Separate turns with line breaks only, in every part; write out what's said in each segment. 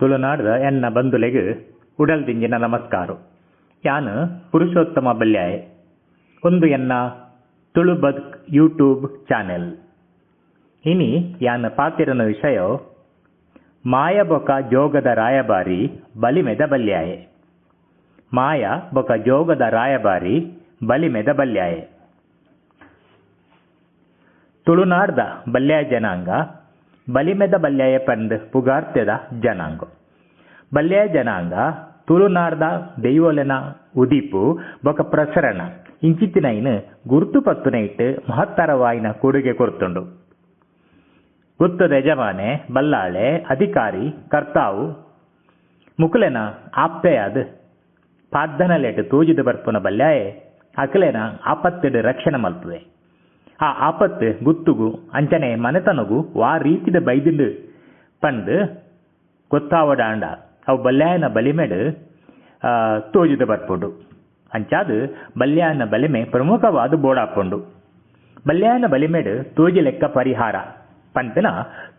ತುಳುನಾಡ್ದ ಎನ್ನ ಬಂಧುಲೆಗ್ ಉಡಲ್ದಿಂಜಿನ ನಮಸ್ಕಾರ. ಯಾನ್ ಪುರುಷೋತ್ತಮ ಬಲ್ಯಾಯ್. ಒಂದು ಎನ್ನ ತುಳು ಬದುಕ್ ಯೂಟ್ಯೂಬ್ ಚಾನೆಲ್. ಇನಿ ಯಾನ್ ಪಾತಿರನ ವಿಷಯ ಮಾಯ ಬೊಕ ಜೋಗದ ರಾಯಬಾರಿ ಬಲಿಮೆದ ಬಲ್ಯಾಯೆ. ಮಾಯ ಬೊಕ ಜೋಗದ ರಾಯಬಾರಿ ಬಲಿಮೆದ ಬಲ್ಯಾಯೆ. ತುಳುನಾಡ್ದ ಬಲ್ಯಾಯ ಜನಾಂಗ ಬಲಿಮೆದ ಬಲ್ಯಾಯ ಪಂದ್ ಪುಗಾರ್ತೆದ ಜನಾಂಗ. ಬಲ್ಯಾಯ ಜನಾಂಗ ತುಳುನಾಡ್ದ ದೈವೋಲೆನ, ಉದಿಪು ಬೊಕ ಪ್ರಸರಣ ಇಂಚಿತ್ತಿನೈನ್, ಗುರುತು ಪತ್ತುನೈಟ್, ಮಹತ್ತರವಾಯಿನ ಕೊಡುಗೆ ಕೊರ್ತುಂಡು. ಗುತ್ತದ ಯಜಮಾನೆ, ಬಲ್ಲಾಳೆ, ಅಧಿಕಾರಿ, ಕರ್ತಾವು, ಮುಕುಲೆನ, ಆಪ್ತೆಯಾದ್, ಪಾದ್ದನಲೆಟ್ ತೂಜಿದು ಬರ್ಪುನ ಬಲ್ಯಾಯೆ, ಅಕಲೆನ ಆಪತ್ತಿಡ್ ರಕ್ಷಣೆ ಮಲ್ಪುವೆ. ಆ ಆಪತ್ತು, ಗುತ್ತುಗು ಅಂಚನೆ ಮನೆತನಗು ವಾ ರೀತಿದ ಬೈದಿಂಡು ಪಂದ್ ಗೊತ್ತಾವಡಾಂಡ ಅವು ಬಲ್ಯಾಯನ ಬಲಿಮೆಡ್ ತೋಜಿದ ಬರ್ಪುಂಡು. ಅಂಚಾದ್ ಬಲ್ಯಾಯನ ಬಲಿಮೆ ಪ್ರಮುಖವಾದ ಬೋಡಾಪುಂಡು ಬಲ್ಯಾಯನ ಬಲಿಮೆಡ್ ತೋಜಿ ಲೆಕ್ಕ ಪರಿಹಾರ. ಪಂಪಿನ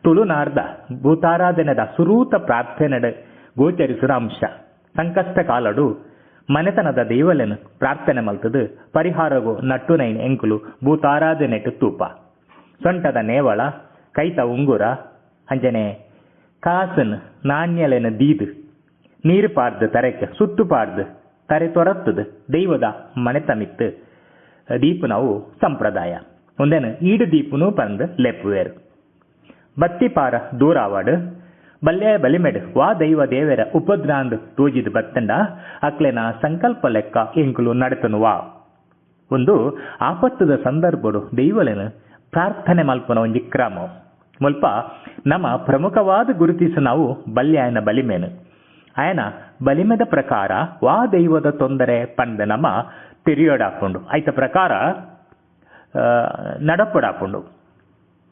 ತುಳುನಾರ್ದ, ಭೂತಾರಾಧನೆದ ಸುರೂತ ಪ್ರಾರ್ಥನೆಡ್ ಗೋಚರಿಸಿದ ಅಂಶ. ಸಂಕಷ್ಟ ಕಾಲಡು ಮನೆತನದ ದೈವಲೆನ್ ಪ್ರಾರ್ಥನೆ ಮಲ್ತದು ನಟ್ಟು ನೈನ್ ಎಂಕುಲು ಭೂತಾರಾಧನೆಟ್ ತೂಪ ಸೊಂಟದ ನೇವಳ, ಕೈತ ಉಂಗುರ, ಅಂಜನೆ, ಕಾಸನ್ ನಾಣ್ಯಲೆನ ದೀದ್. ನೀರು ಪಾರ್ದು ತರೆಕ್ ಸುತ್ತು ಪಾರ್ದು ತರೆ ತೊರತ್ತದು ದೈವದ ಮನೆತಮಿತ್ತು. ದೀಪುನವು ಸಂಪ್ರದಾಯ. ಒಂದೇನು ಈಡು ದೀಪುನು ಪಂದ್ ಲೆಪ್ಪುವೇರು. ದೂರ ದೂರಾವಾಡು ಬಲ್ಯಾಯ ಬಲಿಮೆಡ್, ವಾ ದೈವ ದೇವರ ಉಪದ್ರಾಂದ್ ತೂಜಿದ್ ಬತ್ತಂಡ, ಅಕ್ಲೆನ ಸಂಕಲ್ಪ ಲೆಕ್ಕ ಎಂಕುಲು ನಡೆತನು ವಾ ಒಂದು ಆಪತ್ತದ ಸಂದರ್ಭಡು ದೈವಲೆನ ಪ್ರಾರ್ಥನೆ ಮಲ್ಪನ ಒಂಜಿ ಕ್ರಮ. ಮುಲ್ಪ ನಮ್ಮ ಪ್ರಮುಖವಾದ ಗುರುತಿಸ ನಾವು ಬಲ್ಯಾಯನ ಬಲಿಮೆನು. ಆಯನ ಬಲಿಮೆದ ಪ್ರಕಾರ ವಾ ದೈವದ ತೊಂದರೆ ಪಂದ ನಮ್ಮ ತಿರಿಯೋಡಾಕೊಂಡು ಆಯ್ತ ಪ್ರಕಾರ ನಡಪಡಾಪುಂಡು.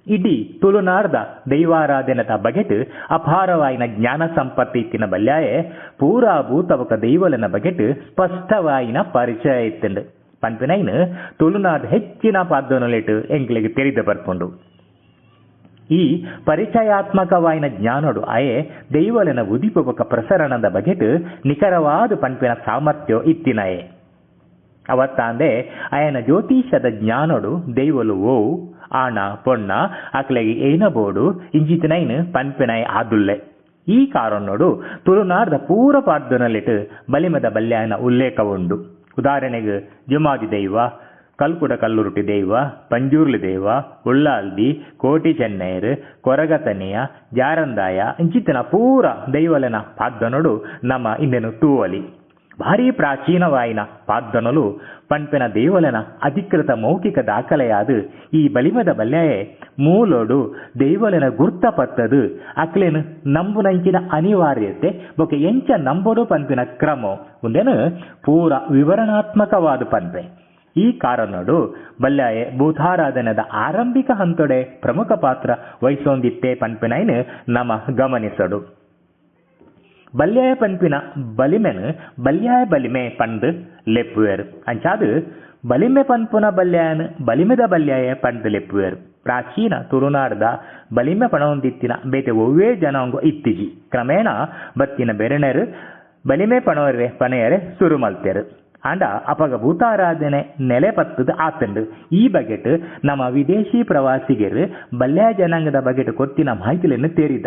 ಇಡೀ ತುಳುನಾಡ್ದ ದೈವಾರಾಧನೆದ ಬಗೆಟ್ ಅಪಾರವಾಯಿನ ಜ್ಞಾನ ಸಂಪತ್ತಿ ಇತ್ತಿನ ಬಲ್ಯಾಯೆ ಪೂರಾ ಭೂತವಕ ದೈವಲನ ಬಗೆಟ್ ಸ್ಪಷ್ಟವಾಯಿನ ಪರಿಚಯ ಇತ್ತಂಡು ಪಂಪಿನೈನ್ ತುಳುನಾಡ್ ಹೆಚ್ಚಿನ ಪಾದನಲಿಟ್ಟು ಎಂಗ್ಲಿಗೆ ತೆರಿದ ಬರ್ಕೊಂಡು ಈ ಪರಿಚಯಾತ್ಮಕವಾಯಿನ ಜ್ಞಾನಡು ಅಯೆ ದೈವಲನ ಉದಿಪುಬಕ ಪ್ರಸರಣದ ಬಗೆಟ್ ನಿಖರವಾದ ಪಂಪಿನ ಸಾಮರ್ಥ್ಯ ಇತ್ತಿನಯೆ. ಅವತ್ತಾಂದೆ ಅಯನ ಜ್ಯೋತಿಷದ ಜ್ಞಾನಡು ದೈವಲು ಓವು ಆಣ ಪೊಣ್ಣ ಅಕ್ಲೆಗೆ ಏನಬೋಡು ಇಂಜಿತಿನೈನ್, ಪನ್ಪಿನೈ ಆದುಲ್ಲೆ. ಈ ಕಾರಣೋಡು ತುಳುನಾರ್ದ ಪೂರ ಪಾರ್ದನಲ್ಲಿಟ್ಟು ಬಲಿಮದ ಬಲ್ಯಾಯನ ಉಲ್ಲೇಖ ಉಂಡು. ಉದಾಹರಣೆಗೆ, ಜುಮಾದಿ ದೈವ, ಕಲ್ಕುಡ ಕಲ್ಲುರುಟಿ ದೈವ, ಪಂಜೂರ್ಲಿ ದೈವ ಉಳ್ಳಾಲ್ದಿ ಕೋಟಿ ಚೆನ್ನೈರ್, ಕೊರಗತನಿಯ, ಜಾರಂದಾಯ ಇಂಚಿತ್ತಿನ ಪೂರ ದೈವಲೆನ ಪಾದ್ದನೊಡು ನಮ್ಮ ಇಂದೆನು ತೂವಲಿ. ಭಾರಿ ಪ್ರಾಚೀನವಾಯಿನ ಪಾಗ್ದನಲು ಪಂಪಿನ ದೇವಲನ ಅಧಿಕೃತ ಮೌಖಿಕ ದಾಖಲೆಯಾದ ಈ ಬಲಿಮದ ಬಲ್ಯಾಯೆ ಮೂಲೋಡು ದೇವಲನ ಗುರ್ತಪತ್ತದು ಅಕ್ಲೆನು ನಂಬುನಂಚಿನ ಅನಿವಾರ್ಯತೆ ಬೊಕೆ ಎಂಚ ನಂಬೋಡು ಪಂಪಿನ ಕ್ರಮ. ಮುಂದೆನು ಪೂರ ವಿವರಣಾತ್ಮಕವಾದ ಪಂಪೆ. ಈ ಕಾರಣಡು ಬಲ್ಯಾಯೆ ಭೂತಾರಾಧನದ ಆರಂಭಿಕ ಹಂತೊಡೆ ಪ್ರಮುಖ ಪಾತ್ರ ವಹಿಸೊಂದಿತ್ತೆ ಪಂಪಿನೈನ್ ನಮ ಗಮನಿಸಡು. ಬಲ್ಯಾಯ ಪಂಪಿನ ಬಲಿಮೆನ್, ಬಲ್ಯಾಯ ಬಲಿಮೆ ಪಂದ್ ಲೆಪ್ಪುವೆರ್. ಅಂಚಾದು, ಬಲಿಮೆ ಪಂಪುನ ಬಲ್ಯಾಯನ್, ಬಲಿಮೆದ ಬಲ್ಯಾಯ ಪಂದ್ ಲೆಪ್ಪುವೆರ್. ಪ್ರಾಚೀನ ತುಳುನಾಡದ ಬಲಿಮೆ ಪಣವೊಂದಿತ್ತಿನ ಬೇತೆ ಒವ್ವೇ ಜನಾಂಗ ಇತ್ತಿಜಿ. ಕ್ರಮೇಣ ಬತ್ತಿನ ಬೆರಣೆರು ಬಲಿಮೆ ಪಣವರೆ ಪನೆಯರೆ ಸುರು ಮಲ್ತೆರು ಆಂಡ ಅಪಗ ಭೂತಾರಾಧನೆ ನೆಲೆ ಪತ್ತದ ಆತಂಡು ಈ ಬಗೆಟ್ ನಮ್ಮ ವಿದೇಶಿ ಪ್ರವಾಸಿಗರು ಬಲ್ಯಾಯ ಜನಾಂಗದ ಬಗೆಟ್ ಕೊತ್ತಿನ ಮಾಹಿತಿಯನ್ನು ತೇರಿದ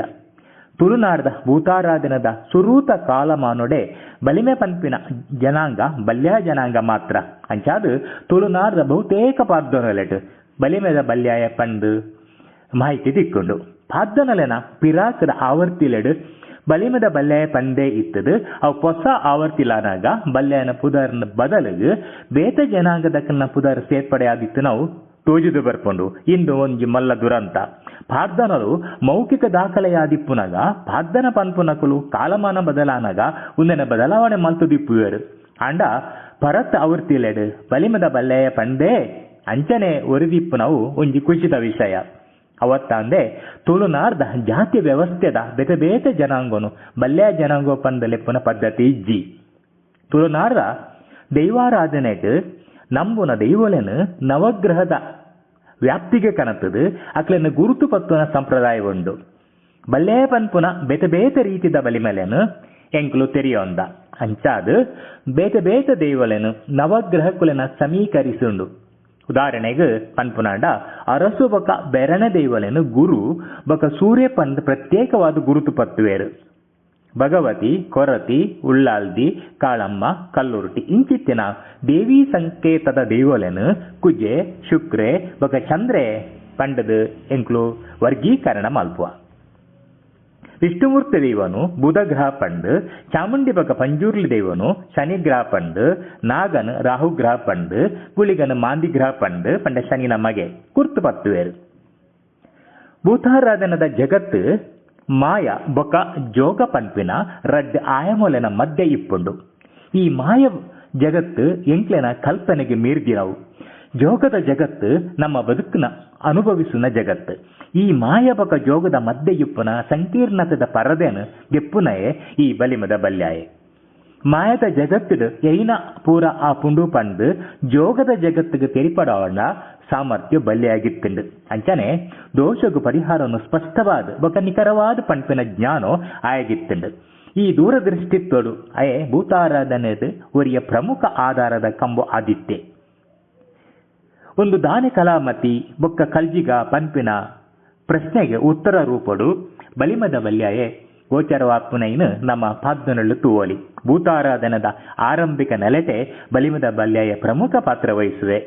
ತುಳುನಾಡದ ಭೂತಾರಾಧನದ ಸುರೂತ ಕಾಲಮಾನೊಡೆ ಬಲಿಮೆ ಪಂಪಿನ ಜನಾಂಗ, ಬಲ್ಯ ಜನಾಂಗ ಮಾತ್ರ. ಅಂಚಾದ ತುಳುನಾಡದ ಬಹುತೇಕ ಪಾದ್ದೊನಲೆಟ್ ಬಲಿಮೆದ ಬಲ್ಯಾಯ ಪಂದ್ ಮಾಹಿತಿ ತಿಕ್ಕೊಂಡು. ಪಾದ್ದನಲೆನ ಪಿರಾಕದ ಆವರ್ತಿಲೆಡ್ ಬಲಿಮದ ಬಲ್ಯಾಯ ಪಂದೇ ಇತ್ತದು. ಅವು ಹೊಸ ಆವರ್ತಿಲಾನಾಗ ಬಲ್ಯಾಯನ ಪುದರ್ನ ಬದಲಿಗೆ ಬೇತ ಜನಾಂಗದಕ್ಕನ ಪುದರ್ ಸೇರ್ಪಡೆ ಆಗಿತ್ತು ನಾವು. ತೋಜುದು ಬರ್ಪಂಡು ಇಂದು ಒಂಜಿ ಮಲ್ಲ ದುರಂತ. ಪಾರ್ದನರು ಮೌಖಿಕ ದಾಖಲೆಯಾದಿಪ್ಪುನಗ ಪಾರ್ದನ ಪನ್ಪುನಕುಲು ಕಾಲಮಾನ ಬದಲಾನಗ, ಉಂದೆನ ಬದಲಾವಣೆ ಮಲ್ತುದಿಪ್ಪುವೆರು. ಆಂಡ ಭರತ್ ಅವೃತ್ತಿಲೆಡು ಬಲಿಮದ ಬಲ್ಲೆಯ ಪಂದೇ, ಅಂಚನೆ ಒರಿದಿಪ್ಪುನವು ಒಂಜಿ ಕುಚಿತ ವಿಷಯ. ಅವತ್ತಾಂದೆ ತುಳುನಾರ್ದ ಜಾತಿ ವ್ಯವಸ್ಥೆದ ಬೇತೆ ಬೇತೆ ಜನಾಂಗನು ಬಲ್ಯ ಜನಾಂಗೋ ಪುನಃ ಪದ್ಧತಿ ಇಜ್ಜಿ. ತುಳುನಾರ್ದ ದೈವಾರಾಧನೆಗ್ ನಂಬುನ ದೈವಲೆನ್? ನವಗ್ರಹದ ವ್ಯಾಪ್ತಿಗೆ ಕನತದು. ಅಕ್ಲೆನ ಗುರುತು ಪತ್ತುನ ಸಂಪ್ರದಾಯ ಉಂಡು ಬಲ್ಲೇ ಪನ್ಪುನ ಬೇತೆ ಬೇತೆ ರೀತಿದ ಬಲಿಮಲೆನು ಎಂಕ್ಲು ತೆರಿಯೊಂದ. ಅಂಚಾದು, ಬೇತೆ ಬೇತೆ ನವಗ್ರಹ ಕುಲನ ಸಮೀಕರಿಸುಂಡು. ಉದಾಹರಣೆಗೆ, ಪನ್ಪುನಾಂಡ ಅರಸು ಬೊಕ ಬೆರಣ ದೇವಲೆನು? ಗುರು, ಬೊಕ ಸೂರ್ಯ ಪಂದ್ ಪ್ರತ್ಯೇಕವಾದ ಗುರುತು ಪತ್ತುವೇರು. ಭಗವತಿ, ಕೊರತಿ, ಉಳ್ಳಾಲ್ದಿ, ಕಾಳಮ್ಮ, ಕಲ್ಲುರುಟಿ ಇಂಚಿತ್ತಿನ ದೇವಿ ಸಂಕೇತದ ದೇವಲೆನು ಕುಜೆ, ಶುಕ್ರೆ, ಬೊಕ ಚಂದ್ರೆ, ಪಂಡದು, ಎಂಕ್ಲು ವರ್ಗೀಕರಣ ಮಲ್ಪುವ. ವಿಷ್ಣುಮೂರ್ತಿ ದೇವನು ಬುಧಗ್ರಹ ಪಂಡು, ಚಾಮುಂಡಿ ಬಗ ಪಂಜೂರ್ಲಿ ದೇವನು ಶನಿ ಗ್ರಹ ಪಂಡು, ನಾಗನ್ ರಾಹುಗ್ರಹ ಪಂಡು ಗುಳಿಗನ್ ಮಾಂದಿ ಗ್ರಹ ಪಂಡು, ಪಂಡ ಶನಿ ನಮಗೆ ಕುರ್ತು ಪತ್ತುವೆರು. ಭೂತಾರಾಧನದ ಜಗತ್ತು ಮಾಯ, ಬೊಕ, ಜೋಗ ಪನ್ಪಿನ ರಡ್ ಆಯಮೊಲೆನ ಮಧ್ಯೆ ಇಪ್ಪುಂಡು. ಈ ಮಾಯ ಜಗತ್ತು ಎಂಕ್ಲೆನ ಕಲ್ಪನೆಗೆ ಮೀರ್ದಿರವು. ಜೋಗದ ಜಗತ್ತು ನಮ್ಮ ಬದುಕಿನ ಅನುಭವಿಸುನ ಜಗತ್ತು. ಈ ಮಾಯಬಕ ಜೋಗದ ಮಧ್ಯೆ ಇಪ್ಪುನ ಸಂಕೀರ್ಣತದ ಪರದೆನು ಗೆಪ್ಪುನಯೇ ಈ ಬಲಿಮದ ಬಲ್ಯಾಯೆ. ಮಾಯದ ಜಗತ್ತಿಡು ಎಯ್ನ ಪೂರ ಆ ಪುಂಡು ಪಂದು ಜೋಗದ ಜಗತ್ತಿಗೆ ತೆರಿಪಡವಣ್ಣ ಸಾಮರ್ಥ್ಯ ಬಲ್ಯಾಗಿತ್ತುಂಡು ಅಂಚನೆ ದೋಷಗು ಪರಿಹಾರವನ್ನು ಸ್ಪಷ್ಟವಾದ ಬೊಕ ನಿಖರವಾದ ಪಂಪಿನ ಜ್ಞಾನೋ ಆಯಗಿತ್ತುಂಡು ಈ ದೂರದೃಷ್ಟಿತ್ವಡು ಅಯೆ ಭೂತಾರಾಧನೆದು ಒರಿಯ ಪ್ರಮುಖ ಆಧಾರದ ಕಂಬು ಆದಿತ್ತೆ. ಒಂದು ದಾನೆ ಕಲಾಮತಿ ಬೊಕ್ಕ ಕಲ್ಜಿಗ ಪಂಪಿನ ಪ್ರಶ್ನೆಗೆ ಉತ್ತರ ರೂಪಡು ಬಲಿಮದ ಬಲ್ಯಾಯೆ ಗೋಚರವಾಪುನೈನು ನಮ್ಮ ಪಾದ್ದನಳ್ಳು ತೂವಲಿ. ಭೂತಾರಾಧನದ ಆರಂಭಿಕ ನೆಲೆತೆ ಬಲಿಮದ ಬಲ್ಯಾಯ ಪ್ರಮುಖ ಪಾತ್ರ ವಹಿಸುವೆ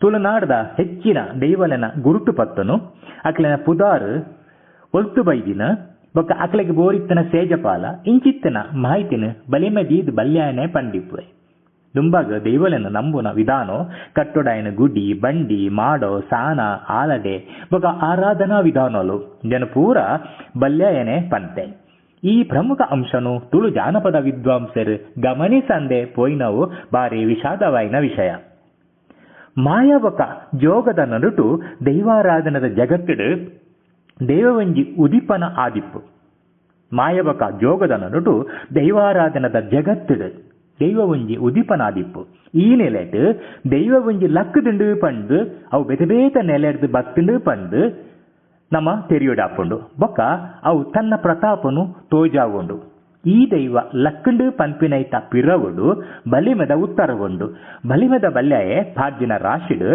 ತುಳುನಾಡದ ಹೆಚ್ಚಿನ ದೇವಲನ ಗುರುಟು ಪತ್ತನು ಅಕ್ಲೆನ ಪುದಾರ್ ಒಲ್ತು ಬೈದಿನ ಬೊಕ್ಕ ಅಕ್ಲೆಗೆ ಬೋರಿತ್ತನ ಸೇಜಪಾಲ, ಇಂಚಿತ್ತನ ಮಾಹಿತಿನ ಬಲಿಮದೀದ್ ಬಲ್ಯಾಯನೆ ಪಂಡಿಪುವೆ. ದುಂಬಾಗ ದೈವಲೆನ ನಂಬುನ ವಿಧಾನೋ, ಕಟ್ಟೊಡಾಯನ ಗುಡಿ, ಬಂಡಿ, ಮಾಡೋ, ಸಾನ, ಆಲಡೆ, ಬೊಕ ಆರಾಧನಾ ವಿಧಾನಲು, ಜನ ಪೂರ ಬಲ್ಯಾಯನೆ ಪಂತೆ. ಈ ಪ್ರಮುಖ ಅಂಶನು ತುಳು ಜಾನಪದ ವಿದ್ವಾಂಸರು ಗಮನಿಸಂದೆ ಪೋಯ್ನವು ಬಾರಿ ವಿಷಾದವಾಯಿನ ವಿಷಯ. ಮಾಯವಕ ಜೋಗದ ನಡುಟು ದೈವಾರಾಧನದ ಜಗತ್ತಿಡು ದೇವವಂಜಿ ಉದಿಪನ ಆದಿಪ್ಪು. ಮಾಯವಕ ಜೋಗದ ನಡುಟು ದೈವಾರಾಧನದ ಜಗತ್ತಿಡು. ದೈವ ಒಂಜಿ ಉದಿಪನಾದಿಪ್ಪು ಈ ನೆಲೆಟ್ ದೈವ ಒಂಜಿ ಲಕ್ಕದುಂಡು ಪಂಡು ಅವು ಬೇತೆ ಬೇತ ನೆಲೆಡ್ದು ಬತ್ತುಂಡು ಪಂಡು ನಮ್ಮ ತೆರೆಯೋಡಾಪುಂಡು ಬೊಕ್ಕ ಅವು ತನ್ನ ಪ್ರತಾಪನು ತೋಜಾವುಂಡು ಈ ದೈವ ಲಕ್ಕಂಡು ಪಂಪಿನೈತ ಪಿರವುಡು ಬಲಿಮದ ಉತ್ತರವುಂಡು ಬಲಿಮದ ಬಲ್ಯಾಯೆ ಪಾದ್ಯನ ರಾಶಿಡು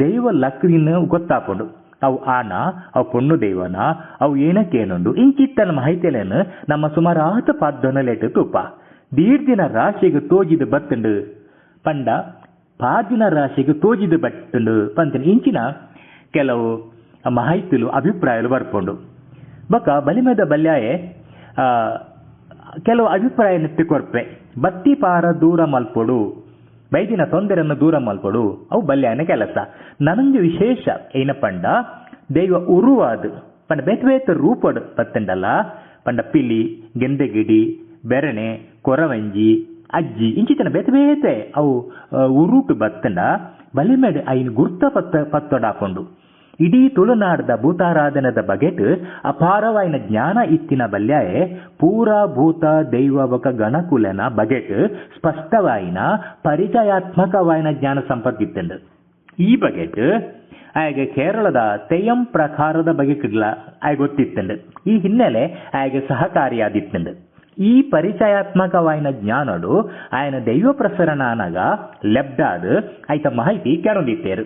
ದೈವ ಲಕ್ಕಿನ ಗೊತ್ತಾಪುಂಡು ಅವು ಆನ ಅವು ಪೊಣ್ಣು ದೈವನ ಅವು ಏನಕ್ಕೇನುಂಡು ಇಂಚಿತ್ತನ ಮಾಹಿತಿಯನ್ನು ನಮ್ಮ ಸುಮಾರಾತ ಪಾದ್ದೊನಲೆಟ್ ತುಪ್ಪ ದೀರ್ಘಿನ ರಾಶಿಗೆ ತೋಜಿದ ಬತ್ತುಂಡು. ಪಂಡ ಪಾದಿನ ರಾಶಿಗೆ ತೋಜಿದ ಬಟ್ಟುಂಡು ಪಂತಿನ ಇಂಚಿನ ಕೆಲವು ಮಾಹಿತಿಲು ಅಭಿಪ್ರಾಯಲು ಬರ್ಪುಂಡು. ಬೊಕ ಬಲಿಮದ ಬಲ್ಯಾಯೆ ಕೆಲವು ಅಭಿಪ್ರಾಯ ನೆತ್ತಿ ಕೊರ್ಪೆ ಬತ್ತಿ ಪಾರ ದೂರ ಮಲ್ಪೊಡು. ಬೈದಿನ ತೊಂದರೆಯನ್ನು ದೂರ ಮಲ್ಪೊಡು. ಅವು ಬಲ್ಯಾಯನ ಕೆಲಸ. ನನಂಗೆ ವಿಶೇಷ ಏನ ಪಂಡ, ದೈವ ಉರುವಾದು. ಪಂಡ ಬೇತ ಬೇತ ರೂಪಡು ಬತ್ತಂಡಲ್ಲ. ಪಂಡ ಪಿಲಿ, ಗೆಂದೆಗಿಡಿ, ಬೆರಣೆ ಕೊರವಂಜಿ, ಅಜ್ಜಿ, ಇಂಚಿತನ ಬೇತೆ ಬೇತೆ. ಅವು ಉರುಟು ಬತ್ತಂಡ, ಬಲಿಮೆಡ್ ಐನ್ ಗುರ್ತ ಪತ್ತ, ಪತ್ತೊಡಾಕೊಂಡು. ಇಡೀ ತುಳುನಾಡದ ಭೂತಾರಾಧನದ ಬಗೆಟ್, ಅಪಾರವಾಯಿನ ಜ್ಞಾನ ಇತ್ತಿನ ಬಲ್ಯಾಯೆ, ಪೂರ ಭೂತ ದೈವವಕ ಗಣಕುಲನ ಬಗೆಟ್, ಸ್ಪಷ್ಟವಾಯಿನ ಪರಿಚಯಾತ್ಮಕವಾಯಿನ ಜ್ಞಾನ ಸಂಪರ್ಕಿತ್ತಂಡು ಈ ಬಗೆಟ್ ಆಯ್ಗೆ ಕೇರಳದ ತೆಯಂ ಪ್ರಕಾರದ ಬಗೆಟ್ಲ ಆಯ್ ಗೊತ್ತಿತ್ತಂಡು ಈ ಹಿನ್ನೆಲೆ ಆಯ್ಗೆ ಸಹಕಾರಿಯಾದಿತ್ತಂಡು ಈ ಪರಿಚಯಾತ್ಮಕವಾಯಿನ ಜ್ಞಾನಡು ఆయన దైవ ప్రసరణ అనగా లెబ్డాదు ಐತ ಮಾಹಿತಿ ಕೆರೊಂದಿತ್ತೇರು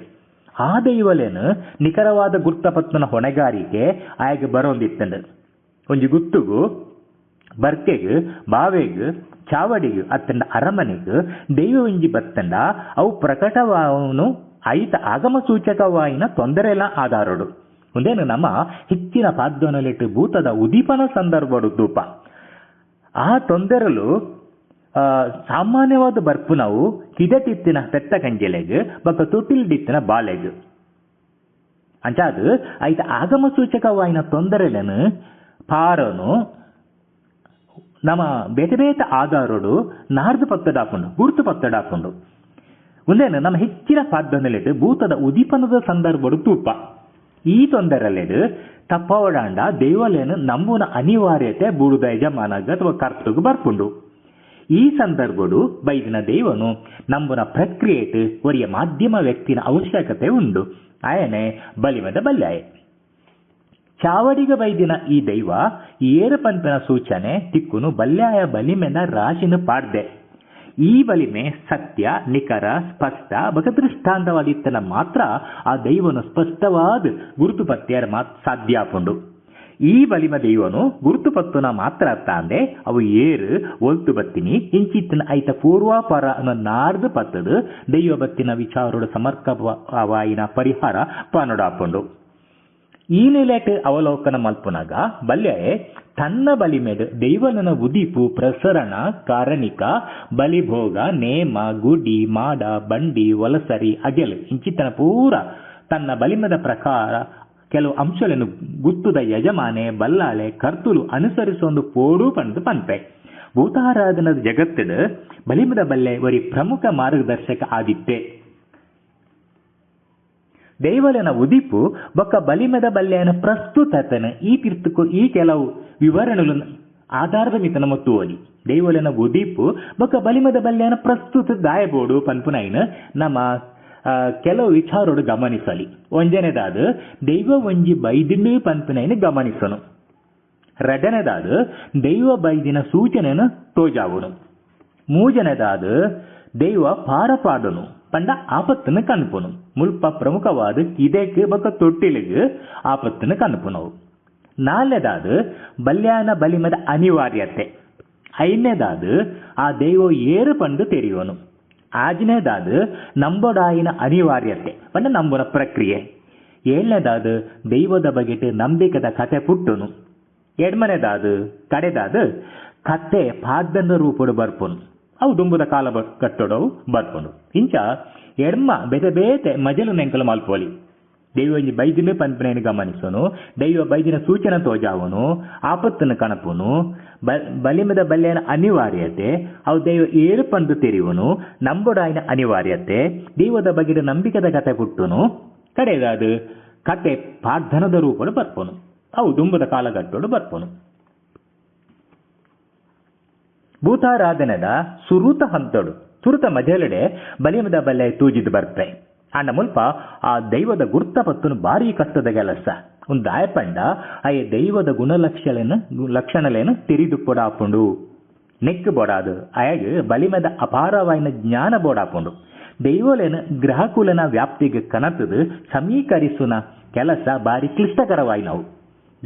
ಆ ದೈವಲೇನು ನಿಖರವಾದ ಗುರ್ತಪತ್ಮನ ಹೊಣೆಗಾರಿಕೆ ಆಯ್ಗೆ ಬರೋಂದಿತ್ತಂಡು ಒಂಜಿ ಗುತ್ತುಗು ಬರ್ಕೆಗ್ ಬಾವೆಗ್ ಚಾವಡಿಗ್ ಅತ್ತಂಡ ಅರಮನೆಗ್ ದೈವ ಒಂಜಿ ಬತ್ತಂಡ ಅವು ಪ್ರಕಟವಾವನು ಐತ ಆಗಮ ಸೂಚಕವಾಯಿನ ತೊಂದರೆಲ ಆಧಾರಡು ಮುಂದೇನು ನಮ್ಮ ಹೆಚ್ಚಿನ ಪಾದ್ಯನಲಿಟ್ಟು ಭೂತದ ಉದೀಪನ ಸಂದರ್ಭಡು ಧೂಪ ಆ ತೊಂದರೆಲು ಸಾಮಾನ್ಯವಾದ ಬರ್ಪು ನಾವು ಕಿದಟಿತ್ತಿನ ಪೆತ್ತ ಕಂಜೆಲೆಗ್ ಬೊಕ ತುಟಿಲ್ಡಿತ್ತಿನ ಬಾಲೆಗ್. ಅಂಚಾದು ಐತ ಆಗಮ ಸೂಚಕವಾಯಿನ ತೊಂದರೆಲನು ಪಾರನು ನಮ್ಮ ಬೇತೆ ಬೇತೆ ಆಧಾರಡು ನಾರ್ದು ಪತ್ತಡಾಪುಂಡು, ಗುರುತು ಪತ್ತಡಾಪುಂಡು. ಮುಂದೇನು ನಮ್ಮ ಹೆಚ್ಚಿನ ಪಾದ್ದನಲೆಡ್ ಭೂತದ ಉದೀಪನದ ಸಂದರ್ಭಡು ತೂಪ. ಈ ತೊಂದರೆಲೆಡ್ ತಪ್ಪವಡಾಂಡ ದೇವಾಲಯನು ನಂಬುನ ಅನಿವಾರ್ಯತೆ ಬೂಡುದ ಯಜಮಾನಗ ಅಥವಾ ಕರ್ತೃಗ ಬರ್ಪುಂಡು. ಈ ಸಂದರ್ಭಡು ಬೈದಿನ ದೇವನು ನಂಬುನ ಪ್ರಕ್ರಿಯೆಟ್ ಒರಿಯ ಮಾಧ್ಯಮ ವ್ಯಕ್ತಿನ ಅವಶ್ಯಕತೆ ಉಂಡು. ಆಯನೆ ಬಲಿಮದ ಬಲ್ಯಾಯ. ಚಾವಡಿಗ ಬೈದಿನ ಈ ದೈವ ಏರು ಪಂಪಿನ ಸೂಚನೆ ತಿಕ್ಕುನು ಬಲ್ಯಾಯ ಬಲಿಮೆನ ರಾಶಿನ ಪಾಡ್ದೆ. ಈ ಬಲಿಮೆ ಸತ್ಯ, ನಿಖರ, ಸ್ಪಷ್ಟ ಬಗದೃಷ್ಟಾಂತವಾದಿತ್ತನ ಮಾತ್ರ ಆ ದೈವನು ಸ್ಪಷ್ಟವಾದ ಗುರುತುಪತ್ಯರ ಮಾತ್ ಸಾಧ್ಯ ಆಪುಂಡು ಈ ಬಲಿಮ ದೈವನು ಗುರುತು ಪತ್ತುನ ಮಾತ್ರ ತಾಂದೆ ಅವು ಏರು, ಒಲ್ತು ಬತ್ತಿನಿ, ಇಂಚಿತ್ತಿನ ಐತ ಪೂರ್ವಾಪರ ಅನ್ನೋ ನಾರ್ದು ಪತ್ತದು ದೈವ ಬತ್ತಿನ ವಿಚಾರೋಡು ಸಮರ್ಕವಾಯಿನ ಪರಿಹಾರ ಪಾನೊಡಾಪುಂಡು ಈ ನೆಲೆಟ್ ಅವಲೋಕನ ಮಲ್ಪುನಾಗ ಬಲ್ಯೆ ತನ್ನ ಬಲಿಮೆಡ್ ದೈವನನ ಉದಿಪು ಪ್ರಸರಣ ಕಾರಣಿಕ ಬಲಿಭೋಗ ನೇಮ ಗುಡಿ ಮಾಡ ಬಂಡಿ ಒಲಸರಿ ಅಗೆಲ್ ಇಂಚಿತನ ಪೂರ ತನ್ನ ಬಲಿಮದ ಪ್ರಕಾರ ಕೆಲವು ಅಂಶಗಳನ್ನು ಗುತ್ತುದ ಯಜಮಾನೆ ಬಲ್ಲಾಳೆ ಕರ್ತುಲು ಅನುಸರಿಸೊಂದು ಪೋಡು ಪಂದು ಪಂಪೆ ಭೂತಾರಾಧನದ ಜಗತ್ತದ ಬಲಿಮದ ಬಲ್ಲೆ ಒರಿ ಪ್ರಮುಖ ಮಾರ್ಗದರ್ಶಕ ಆದಿತ್ತೆ ದೈವಲನ ಉದಿಪು, ಬೊಕ್ಕ ಬಲಿಮದ ಬಲ್ಯನ ಪ್ರಸ್ತುತತನ ಈ ತೀರ್ಥಕ್ಕು ಈ ಕೆಲವು ವಿವರಣೆಗಳು ಆಧಾರದ ಮಿತನ ಮತ್ತು ಓಲಿ ದೇವಲನ ಉದಿಪು, ಬೊಕ್ಕ ಬಲಿಮದ ಬಲ್ಯನ ಪ್ರಸ್ತುತ ದಾಯಬೋಡು ಪನ್ಪುನೈನ ನಮ್ಮ ಕೆಲವು ವಿಚಾರೋಡು ಗಮನಿಸಲಿ. ಒಂಜನೆದಾದ, ದೈವ ಒಂಜಿ ಬೈದಿನ ಪನ್ಪುನೈನ ಗಮನಿಸನು. ಎರಡನೇದಾದ, ದೈವ ಬೈದಿನ ಸೂಚನೆಯನ್ನು ತೋಜಾವನು. ಮೂಜನೆದಾದ, ದೈವ ಪಾರಪಾಡುನು. ಪಂಡ ಆಪತ್ತನ್ನು ಕನ್ಪುನು ಮುಲ್ಪ ಪ್ರಮುಖವಾದ ಕಿದೆಕ್ ಬೊಕ್ಕ ತೊಟ್ಟಿಲಿಗ್ ಆಪತ್ತನ್ನು ಕನ್ಪುನವು ನಾಲ್ನೇದಾದ, ಬಲ್ಯಾನ ಬಲಿಮದ ಅನಿವಾರ್ಯತೆ. ಐದನೇದಾದ, ಆ ದೈವ ಏರು ಪಂಡು ತೆರೆಯುವನು ಆಜನೇದಾದ, ನಂಬೊಡಾಯಿನ ಅನಿವಾರ್ಯತೆ. ಪಂಡ ನಂಬುನ ಪ್ರಕ್ರಿಯೆ. ಏಳನೇದಾದ, ದೈವದ ಬಗೆಟ್ ನಂಬಿಕೆದ ಕತೆ ಪುಟ್ಟುನು. ಎಡ್ಮನೆದಾದ ಕಡೆದಾದ ಕತೆ ಪಾದ್ದನ ರೂಪಡು ಬರ್ಪುನು. ಅವು ದುಂಬುದ ಕಾಲ ಕಟ್ಟಡವು, ಬರ್ಕೊಂಡು. ಇಂಚ ಎಡ್ಮ ಬೆತೆ ಬೇತೆ ಮಜಲು ನೆಂಕಲು ಮಲ್ಪೋಲಿ ದೈವ ಒಂಜಿ ಬೈದಿನ ಪಂಪನೆಯನ್ನು ಗಮನಿಸೋನು ದೈವ ಬೈದಿನ ಸೂಚನೆ ತೋಜಾವನು, ಆಪತ್ತನ್ನು ಕಣಪುನು ಬಲಿಮದ ಬಲ್ಯನ ಅನಿವಾರ್ಯತೆ, ಅವು ದೈವ ಏರು ಪಂದು ತೆರೆಯುವನು, ನಂಬುಡಾಯಿನ ಅನಿವಾರ್ಯತೆ, ದೈವದ ಬಗೆದ ನಂಬಿಕೆದ ಕತೆ ಪುಟ್ಟುನು ಕಡೆಯದಾದ ಕತೆ ಪ್ರಾರ್ಥನದ ರೂಪಡು ಬರ್ಪನು. ಅವು ದುಂಬದ ಕಾಲಗಟ್ಟೋಡು ಬರ್ಪುನು. ಭೂತಾರಾಧನೆದ ಸುರೂತ ಹಂತಡು ಸುರುತ ಮಧ್ಯಲಡೆ ಬಲಿಮದ ಬಲ್ಲೆ ತೂಜಿದ್ ಬರ್ತೆ. ಅಣ್ಣ ಮುಲ್ಪ ಆ ದೈವದ ಗುರ್ತ ಪತ್ತುನು ಭಾರಿ ಕಷ್ಟದ ಕೆಲಸ. ಒಂದು ದಾಯಪಂಡ ಆಯ ದೈವದ ಗುಣಲಕ್ಷಣ ಲಕ್ಷಣಲೇನು ತಿರಿದು ಪೊಡಾಪುಂಡು. ನೆಕ್ಕು ಬೋಡಾದು ಅಯಗೆ ಬಲಿಮದ ಅಪಾರವಾಯಿನ ಜ್ಞಾನ ಬೋಡಾಪುಂಡು ದೈವಲೇನು ಗ್ರಹಕುಲನ ವ್ಯಾಪ್ತಿಗೆ ಕನತದು ಸಮೀಕರಿಸುನ ಕೆಲಸ ಬಾರಿ ಕ್ಲಿಷ್ಟಕರವಾಯಿನವು.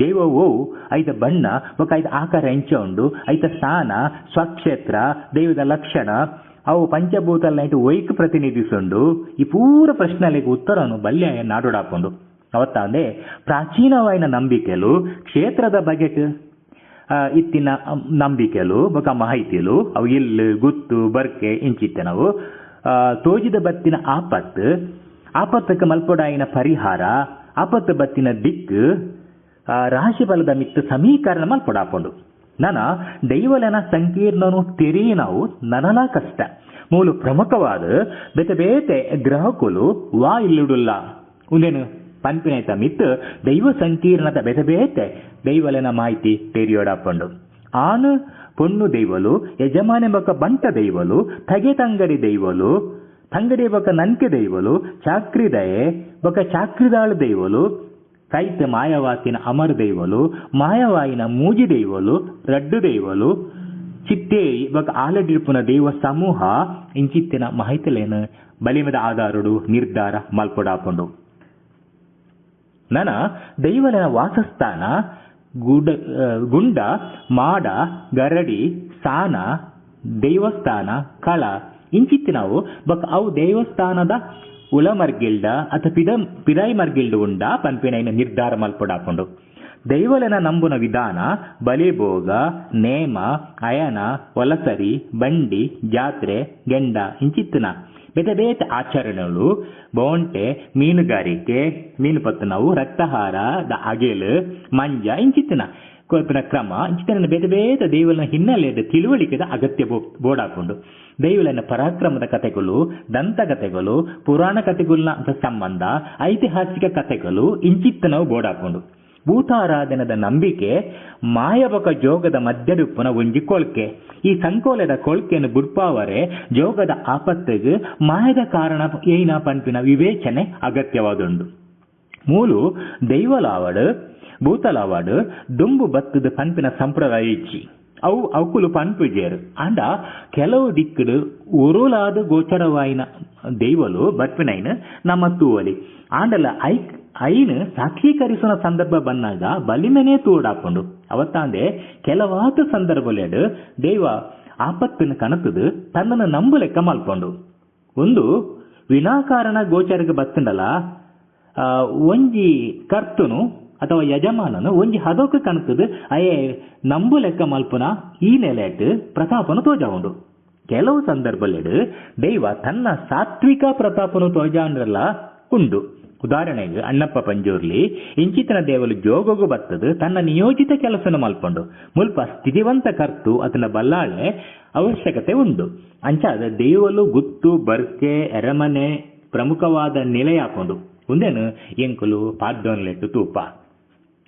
ದೇವವು ಐದ ಬಣ್ಣ ಐದು ಆಕಾರ ಎಂಚ ಉಂಡು ಐತ ಸ್ಥಾನ ಸ್ವಕ್ಷೇತ್ರ ದೈವದ ಲಕ್ಷಣ. ಅವು ಪಂಚಭೂತಲ್ನೈಟ್ ವೈಕ್ ಪ್ರತಿನಿಧಿಸುಂಡು. ಈ ಪೂರ ಪ್ರಶ್ನೆಗಳಿಗೆ ಉತ್ತರನು ಬಲ್ಯ ನಾಡೋಡಾಕೊಂಡು ಅವತ್ತಾಂದೆ ಪ್ರಾಚೀನವಾಯಿನ ನಂಬಿಕೆಲು ಕ್ಷೇತ್ರದ ಬಗೆಟ್ ಆ, ಇತ್ತಿನ ನಂಬಿಕೆಲು ಬೊಕ ಮಾಹಿತಿಲು ಅವು ಇಲ್ಲು ಗುತ್ತು ಬರ್ಕೆ ಇಂಚಿತ್ತೆ ನಾವು. ತೋಜಿದ ಬತ್ತಿನ ಆಪತ್ ಆಪತ್ತಕ್ಕೆ ಮಲ್ಪೊಡಾಯಿನ ಪರಿಹಾರ ಆಪತ್ತು ಬತ್ತಿನ ದಿಕ್ಕು ಆ, ರಾಶಿ ಫಲದ ಮಿತ್ತು ಸಮೀಕರಣ ಮಲ್ಪೊಡಾಪುಂಡು ನನ ದೈವಲನ ಸಂಕೀರ್ಣನು ತೆರೀನವು ನನಲ ಕಷ್ಟ. ಮೂಲು ಪ್ರಮುಖವಾದ ಬೇತೆ ಬೇತೆ ಗ್ರಹಕುಲು ವಾ ಇಲ್ಲುಡುಲ್ಲ. ಉಂದೇನು ಪಂಪಿನೈತ ಮಿತ್ತು ದೈವ ಸಂಕೀರ್ಣದ ಬೇತೆ ಬೇತೆ ದೈವಲನ ಮಾಹಿತಿ ತೆರಿಯೋಡಾಪುಂಡು ಆನು ಪೊಣ್ಣು ದೈವಲು ಯಜಮಾನೆ ಬೊಕ ಬಂಟ ದೈವಲು ತಗೆ ತಂಗಡಿ ದೈವಲು ತಂಗಡಿ ಬೊಕ ನನ್ಕೆ ದೈವಲು ಚಾಕ್ರಿದಯೆ ಬೊಕ ಚಾಕ್ರಿದಾಳು ದೈವಲು ಕೈತ ಮಾಯವಾತಿನ ಅಮರ ದೈವಲು, ಮಾಯವಾಯಿನ ಮೂಜಿ ದೈವಲು, ರಡ್ಡು ದೈವಲು ಚಿತ್ತೇ ಇವಾಗ ಆಲಡಿರ್ಪುನ ದೈವ ಸಮೂಹ, ಇಂಚಿತ್ತಿನ ಮಾಹಿತಿಲೇನ ಬಲಿಮದ ಆಧಾರಡು ನಿರ್ಧಾರ ಮಲ್ಪೊಡಾಪುಂಡು. ನನ ದೈವಲನ ವಾಸಸ್ಥಾನ, ಗುಡ ಗುಂಡ, ಮಾಡ, ಗರಡಿ, ಸಾನ, ದೇವಸ್ಥಾನ, ಕಳ, ಇಂಚಿತ್ತಿನವು ಬಕ್ ಅವು ದೇವಸ್ಥಾನದ ಅಥ ಪಿದ ಪಿರೈ ಮರ್ಗಿಲ್ಡ್ ಉಂಡ ಪನ್ಪಿನೈನ ನಿರ್ಧಾರ ಮಲ್ಪಡಾಕೊಂಡು ದೈವಲನ ನಂಬುನ ವಿಧಾನ ಬಲಿಭೋಗ, ನೇಮ, ಅಯನ ಒಲಸರಿ ಬಂಡಿ, ಜಾತ್ರೆ, ಗೆಂಡ, ಇಂಚಿತ್ತನ. ಬೇತೆ ಬೇತೆ ಆಚರಣೆಗಳು ಬೋಂಟೆ, ಮೀನುಗಾರಿಕೆ ಮೀನು ಪತ್ತನವು ರಕ್ತಹಾರ, ದ ಅಗೆಲು, ಮಂಜ, ಇಂಚಿತ್ತಿನ. ಕ್ರಮ. ಇಂಚಿತನ ಬೇರೆ ಬೇರೆ ದೈವಲನ ಹಿನ್ನೆಲೆಯ ತಿಳುವಳಿಕೆದ ಅಗತ್ಯ ಬೋಡಾಕೊಂಡು ದೈವಲನ ಪರಾಕ್ರಮದ ಕಥೆಗಳು, ದಂತಕಥೆಗಳು, ಪುರಾಣ ಕಥೆಗಳನ್ನ ಸಂಬಂಧ, ಐತಿಹಾಸಿಕ ಕಥೆಗಳು, ಇಂಚಿತ್ತನವು ಬೋಡಾಕೊಂಡು ಭೂತಾರಾಧನದ ನಂಬಿಕೆ, ಮಾಯಬಕ ಜೋಗದ ಮಧ್ಯಡುಪ್ಪುನ ಒಂಜಿ ಕೊಳ್ಕೆ. ಈ ಸಂಕೋಲದ ಕೊಳ್ಕೆಯನ್ನು ಬುಡ್ಪಾವರೆ, ಜೋಗದ ಆಪತ್ತೆಗೆ ಮಾಯದ ಕಾರಣ ಏನ ಪಂಪಿನ ವಿವೇಚನೆ ಅಗತ್ಯವಾದುಂಡು ಮೂಲು ದೈವಲಾವಡ್ ಭೂತಲಾವಡ್ ದುಂಬು ಬತ್ತದ ಪಂಪಿನ ಸಂಪ್ರದಾಯ ಇಚ್ಚಿ ಅವು ಅವುಕುಲು ಪಂಪಿಜೇರು ಅಂಡ ಕೆಲವು ದಿಕ್ಕಡು ಒರುಲಾದ ಗೋಚರವಾಯಿನ ದೈವಲು ಬರ್ಪಿನೈನ್ ನಮ್ಮ ತೂವಲಿ ಆಂಡಲ ಐಕ್ ಐನ್ ಸಾಕ್ಷೀಕರಿಸುವ ಸಂದರ್ಭ ಬಂದಾಗ ಬಲಿಮೆನೆ ತೂಡಾಕೊಂಡು ಅವತ್ತಾಂದೆ ಕೆಲವಾದ ಸಂದರ್ಭಲೆಡ್ ದೈವ ಆಪತ್ತಿನ ಕನತದು ತನ್ನನ್ನು ನಂಬು ಲೆಕ್ಕ ಮಲ್ಕೊಂಡು ಒಂದು ವಿನಾಕಾರಣ ಗೋಚರಕ್ಕೆ ಬತ್ತಂಡಲ ಆ, ಒಂಜಿ ಕರ್ತನು ಅಥವಾ ಯಜಮಾನನು ಒಂಜಿ ಹದೋಕ ಕಣ್ತದ ಅಯ್ಯ ನಂಬು ಲೆಕ್ಕ ಮಲ್ಪುನ ಈ ನೆಲೆಟ್ ಪ್ರತಾಪನು ತೋಜಾವುಂಡು. ಕೆಲವು ಸಂದರ್ಭಲೆಡ್ ದೈವ ತನ್ನ ಸಾತ್ವಿಕ ಪ್ರತಾಪನು ತೋಜಾಂಡ್ರಲ್ಲ ಉಂಡು. ಉದಾಹರಣೆಗೆ ಅಣ್ಣಪ್ಪ ಪಂಜೂರ್ಲಿ ಇಂಚಿತನ ದೇವಲು ಜೋಗೋಗು ಬತ್ತದ, ತನ್ನ ನಿಯೋಜಿತ ಕೆಲಸನ ಮಲ್ಪಂಡು. ಮುಲ್ಪ ಸ್ಥಿತಿವಂತ ಕರ್ತು ಅದನ್ನ ಬಲ್ಲಾಳೆ ಅವಶ್ಯಕತೆ ಉಂಡು. ಅಂಚಾದ ದೇವಲು ಗುತ್ತು, ಬರ್ಕೆ ಎರೆಮನೆ ಪ್ರಮುಖವಾದ ನೆಲೆಯಾಕೊಂಡು ಉಂದೇನು ಎಂಕುಲು ಪಾದ್ದೋನ್ಲೆಟ್ಟು ತೂಪ.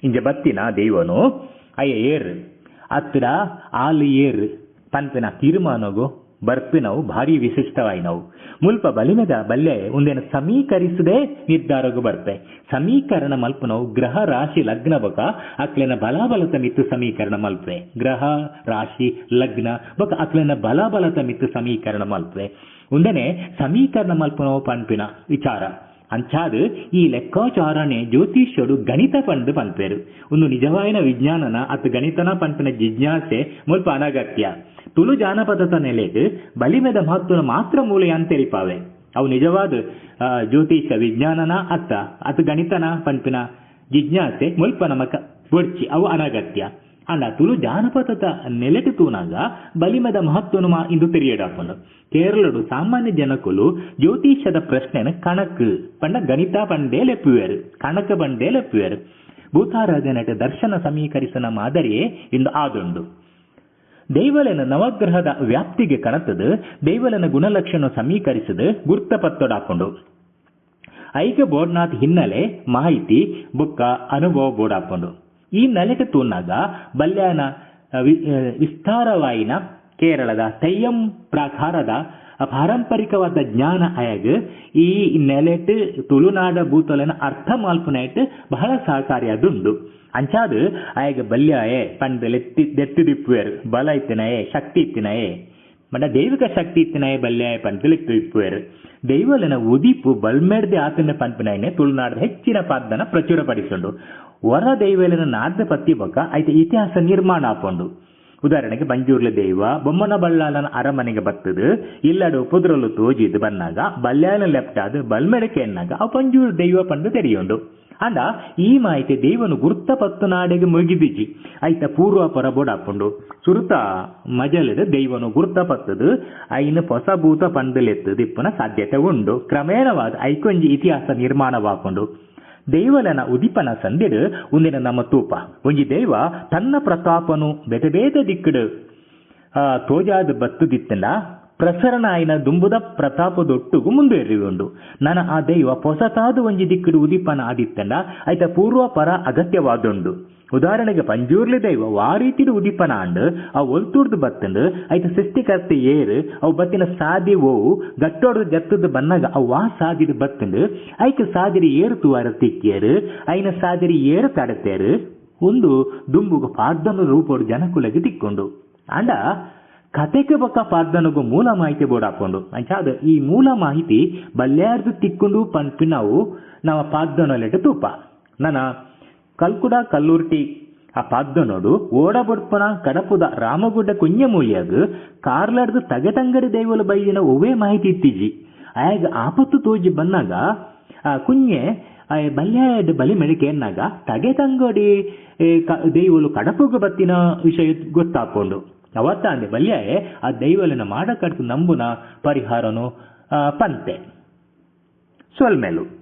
ಇಂಜ ಬತ್ತಿನ ದೇವನು? ಅಯ್ಯ, ಏರ್. ಅತ್ರ ಆಲು ಏರ್. ಪನ್ಪಿನ ತೀರ್ಮಾನಗು ಬರ್ಪಿನವು ಭಾರಿ ವಿಶಿಷ್ಟವಾಯಿನವು. ಮುಲ್ಪ ಬಲಿಮೆದ ಬಲ್ಲೆ ಒಂದೇನು ಸಮೀಕರಿಸದೆ ನಿರ್ಧಾರಗು ಬರ್ಪೆ. ಸಮೀಕರಣ ಮಲ್ಪನವು ಗ್ರಹ, ರಾಶಿ, ಲಗ್ನ ಬೊಕ ಅಕ್ಲೆನ ಬಲಾಬಲತ ಮಿತ್ತು ಸಮೀಕರಣ ಮಲ್ಪೆ ಗ್ರಹ, ರಾಶಿ, ಲಗ್ನ ಬೊಕ ಅಕ್ಲೆನ ಬಲಾಬಲತ ಮಿತ್ತು ಸಮೀಕರಣ ಮಲ್ಪೆ ಉಂದೆನೆ ಸಮೀಕರಣ ಮಲ್ಪನವು ಪನ್ಪಿನ ವಿಚಾರ. ಅಂಚಾದು ಈ ಲೆಕ್ಕಾಚಾರನೆ ಜ್ಯೋತಿಷ್ಯಡು ಗಣಿತ ಪಂದ್ ಪನ್ಪೇರು ಒಂದು ನಿಜವಾಯಿನ ವಿಜ್ಞಾನನ ಅತ್ ಗಣಿತನ ಪಂಪಿನ ಜಿಜ್ಞಾಸೆ ಮುಲ್ಪ ಅನಗತ್ಯ. ತುಳು ಜಾನಪದದ ನೆಲೆಗ ಬಲಿಮೆದ ಮಹತ್ವನ ಮಾತ್ರ ಮೂಲೆ ಅಂತೇಳಿಪಾವೆ. ಅವು ನಿಜವಾದ ಜ್ಯೋತಿಷ ವಿಜ್ಞಾನನ ಅತ್ತ ಅತ್ ಗಣಿತನ ಪಂಪಿನ ಜಿಜ್ಞಾಸೆ ಮುಲ್ಪ ನಮಕ ಬೊಡ್ಚಿ. ಅವು ಅನಗತ್ಯ. ಅಂಡ ತುಳು ಜಾನಪದದ ನೆಲೆಟು ತೂನಾಗ ಬಲಿಮದ ಮಹತ್ವನು ಮಾ ಇಂದು ತೆರಿಯಡಾಪುಂಡು ಸಾಮಾನ್ಯ ಜನಕುಲು ಜ್ಯೋತಿಷದ ಪ್ರಶ್ನೆನ ಕಣಕ್, ಪಂಡ ಗಣಿತ ಪಂಡೇ ಲೆಪ್ಪುವೆರು ಕಣಕ ಪಂಡೇ ಲೆಪ್ಪುವೆರು ಭೂತಾರಾಧನೆಟ ದರ್ಶನ ಸಮೀಕರಿಸನ ಮಾದರಿಯೇ ಇಂದು ಆದುಂಡು ದೇವಲನ ನವಗ್ರಹದ ವ್ಯಾಪ್ತಿಗೆ ಕಣತದು, ದೇವಲನ ಗುಣಲಕ್ಷಣ ಸಮೀಕರಿಸದು ಗುರ್ತಪತ್ತೊಡಾಕೊಂಡು. ಐಕ ಬೋರ್ಡ್ನಾಥ್ ಹಿನ್ನೆಲೆ ಮಾಹಿತಿ, ಬುಕ್ಕ, ಅನುಭವ ಬೋಡಾಕೊಂಡು ಈ ನೆಲೆಟ ತೂನಾಗ ಬಲ್ಯಾನ ವಿಸ್ತಾರವಾಯಿನ ಕೇರಳದ ತೈಯಂ ಪ್ರಕಾರದ ಪಾರಂಪರಿಕವಾದ ಜ್ಞಾನ ಆಯಾಗ ಈ ನೆಲೆಟ್ ತುಳುನಾಡ ಭೂತಲನ ಅರ್ಥ ಮಾಲ್ಪುನೈಟ್ ಬಹಳ ಸಹಕಾರಿಯಾದುಂಡು. ಅಂಚಾದು ಆಯಾಗ ಬಲ್ಯಾಯೆ ಪಂಡ ದೆತ್ತಿದಿಪ್ಪುವೆರು, ಬಲ ಇತ್ತಿನಯೇ, ಶಕ್ತಿ ಇತ್ತಿನಯೆ. ಮಡ ದೈವಿಕ ಶಕ್ತಿ ಇತ್ತಿನಯೆ ಬಲ್ಯಾಯ ಲೆತ್ತು ಇಪ್ಪುವೆರು ದೈವಲನ ಉದಿಪು ಬಲ್ಮೆಡ್ದೆ ಆತನ ಪಂಪಿನೈನೆ ತುಳುನಾಡದ ಹೆಚ್ಚಿನ ಪಾದನ ಪ್ರಚುರಪಡಿಸುಂಡು. ಹೊರ ದೈವಲನ ನಾಡ್ದ ಪತ್ತಿ ಬೊಕ ಐತೆ ಇತಿಹಾಸ ನಿರ್ಮಾಣ ಆಪುಂಡು. ಉದಾಹರಣೆಗೆ ಬಂಜೂರ್ಲ ದೈವ, ಬೊಮ್ಮನ ಬಳ್ಳಾಲನ ಅರಮನೆಗೆ ಬತ್ತದು, ಇಲ್ಲಡು ಪುದ್ರಲು ತೋಜಿದು ಬನ್ನಾಗ ಬಲ್ಯಾಲ ಲೆಪ್ಟಾದ ಬಲ್ಮೆಡಕೆ ಎನ್ನಾಗ, ಅವು ಪಂಜೂರು ದೈವ ಪಂಡು ತೆರೆಯುಂಡು. ಅಂದ, ಈ ಮಾಹಿತಿ ದೈವನು ಗುರ್ತ ಪತ್ತು ನಾಡೆಗೆ ಮುಗಿದಿಜಿ. ಐತ ಪೂರ್ವ ಪರ ಬೋಡಾಪುಂಡು. ಸುರುತ ಮಜಲದ ದೈವನು ಗುರ್ತ ಪತ್ತದು, ಐನ ಹೊಸ ಭೂತ ಪಂದಲೆತ್ತದಿಪ್ಪನ ಸಾಧ್ಯತೆ ಉಂಡು. ಕ್ರಮೇಣವಾದ ಐಕೊಂಜಿ ಇತಿಹಾಸ ನಿರ್ಮಾಣವಾಕೊಂಡು ದೈವಲನ ಉದಿಪನ ಸಂದಿಡ್ ಉಂದಿನ ನಮ್ಮ ತೂಪ. ಒಂಜಿ ದೈವ ತನ್ನ ಪ್ರತಾಪನು ಬೇತೆ ಬೇತೆ ದಿಕ್ಕುಡು. ತೋಜಾದ ಬತ್ತುದಿತ್ತಂಡ ಪ್ರಸರಣ ಆಯ್ನ ದುಂಬುದ ಪ್ರತಾಪದೊಟ್ಟುಗು ಮುಂದುವರಿಯುಂಡು. ನನ್ನ ಆ ದೈವ ಹೊಸತಾದ ಒಂಜಿ ದಿಕ್ಕುಡು ಉದಿಪನ ಆದಿತ್ತಲ್ಲ ಆಯ್ತ ಪೂರ್ವ ಪರ ಅಗತ್ಯವಾದುಂಡು. ಉದಾಹರಣೆಗೆ ಪಂಜೂರ್ಲಿ ದೈವ ವಾರೀತಿಡು ಉದಿಪನ ಅಂಡ್ ಆ ಒಲ್ತೂರ್ದು ಬತ್ತಂಡ್, ಐತ ಸೃಷ್ಟಿಕರ್ತಿ ಏರು, ಅವು ಬತ್ತಿನ ಸಾದಿ ಓವು, ಗಟ್ಟೋಡ್ದು ಜತ್ತದ ಬನ್ನಾಗ ಅವು ವಾ ಸಾದಿಡ್ ಬತ್ತಂಡ್. ಐಕ ಸಾದಿರಿ ಏರು ತುವಾರ ತಿಕ್ಕೇರು ಐನ ಸಾದಿರಿ ಏರು ತಡತೇರು. ಒಂದು ದುಂಬುಗ ಪಾರ್ಧನ ರೂಪೋಡು ಜನಕುಲಗೆ ತಿಕ್ಕೊಂಡು ಅಂಡ ಕತೆಗೆ ಬೊಕ್ಕ ಪಾರ್ದನಗು ಮೂಲ ಮಾಹಿತಿ ಬೋಡಾಕೊಂಡು ಅಂಚಾದ ಈ ಮೂಲ ಮಾಹಿತಿ ಬಲ್ಯಾರ್ದು ತಿಕ್ಕೊಂಡು ಪನ್ಪಿನವು ನಮ್ಮ ಪಾರ್ದನಲೆಟ್ ತೂಪ. ನನ್ನ ಕಲ್ಕುಡ ಕಲ್ಲೂರ್ಟಿ. ಆ ಪಾದ್ದನೋಡು ಓಡಬೊಡ್ಪನ ಕಡಪುದ ರಾಮಗುಡ್ಡ ಕುಂಜ ಮೂಲ್ಯಾಗ ಕಾರ್ಲಾಡ್ದು ತಗಟಂಗಡಿ ದೈವಲು ಬೈದಿನ ಒವೇ ಮಾಹಿತಿ ಇತ್ತಿಜಿ ಆಯಾಗ ಆಪತ್ತು ತೋಜಿ ಬಂದಾಗ, ಆ ಕುಂಜೆ ಬಲ್ಯಾಡ್ ಬಲಿ ಮೆಳಿಕೆ ಎನ್ನಾಗ ತಗೆತಂಗಡಿ ದೇವಲು ಕಡಪುಗ ಬತ್ತಿನ ವಿಷಯ ಗೊತ್ತಾಕೊಂಡು ಅವತ್ತ ಅಂದೆ ಬಲ್ಯಾಯೆ, ಆ ದೈವಲನ ಮಾಡಕಡ್ತು ನಂಬುನ ಪರಿಹಾರನು ಪಂತೆ. ಸೊಲ್ಮೆಲು.